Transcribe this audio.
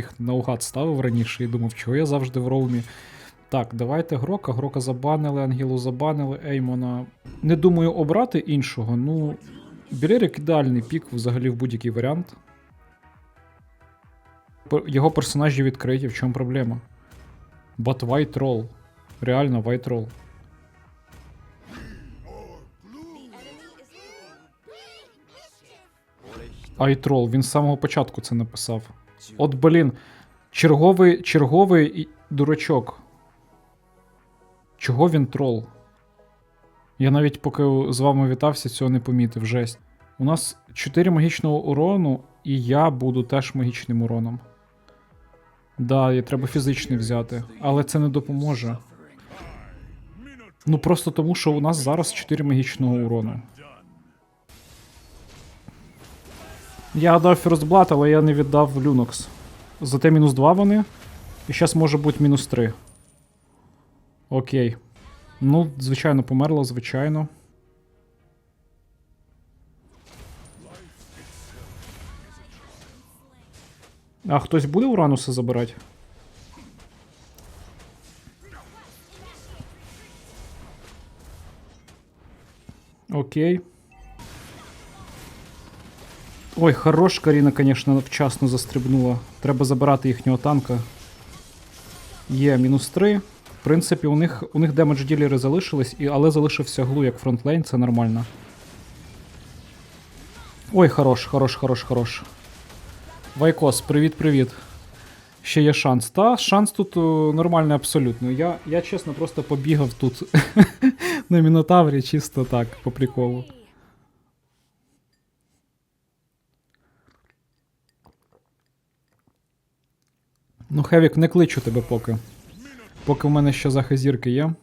їх наугад ставив раніше і думав, чого я завжди в роумі. Так, давайте Грока. Грока забанили, Ангелу забанили, Еймона. Не думаю обрати іншого. Ну, Білерик ідеальний пік взагалі в будь-який варіант. Його персонажі відкриті, в чому проблема? But White Roll. Реально, White Roll. Айтрол, він з самого початку це написав. От, блін, черговий, черговий дурачок. Чого він трол? Я навіть поки з вами вітався, цього не помітив. Жесть. У нас 4 магічного урону, і я буду теж магічним уроном. Да, і треба фізичний взяти, але це не допоможе. Ну просто тому, що у нас зараз 4 магічного урону. Я дав First Blood, але я не віддав Люнокс. Зате мінус 2 вони. І зараз може бути мінус 3. Окей. Ну, звичайно, померло, звичайно. А хтось буде Урануса забирати? Окей. Ой, хорош Каріна, звісно, вчасно застрибнула. Треба забирати їхнього танка. Є мінус 3. В принципі, у них, у них демедж ділери залишились, і, але залишився глу як фронтлейн, це нормально. Ой, хорош, хорош, хорош, хорош. Вайкос, привіт-привіт. Ще є шанс. Та шанс тут нормальний абсолютно. Я, я чесно просто побігав тут на Мінотаврі, чисто так, по приколу. Ну, Хевік, не кличу тебе поки. Поки в мене ще захизірки є.